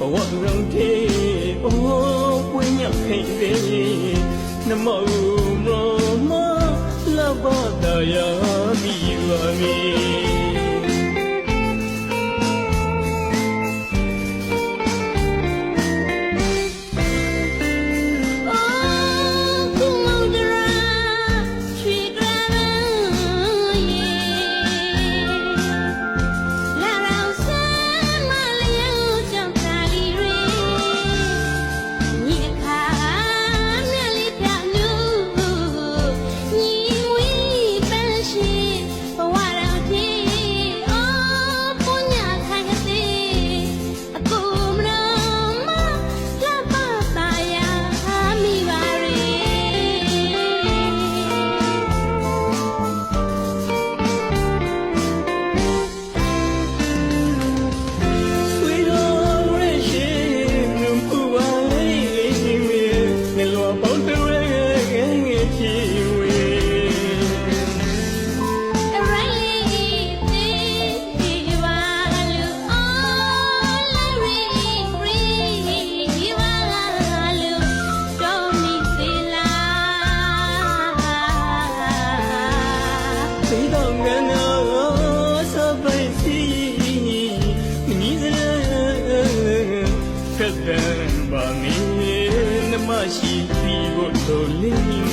ဘဝရုံသေးအိုးပွင့်ရခင်သေးနမောမောမလဘတာယာမိဝမီ 다시 피고 돌리니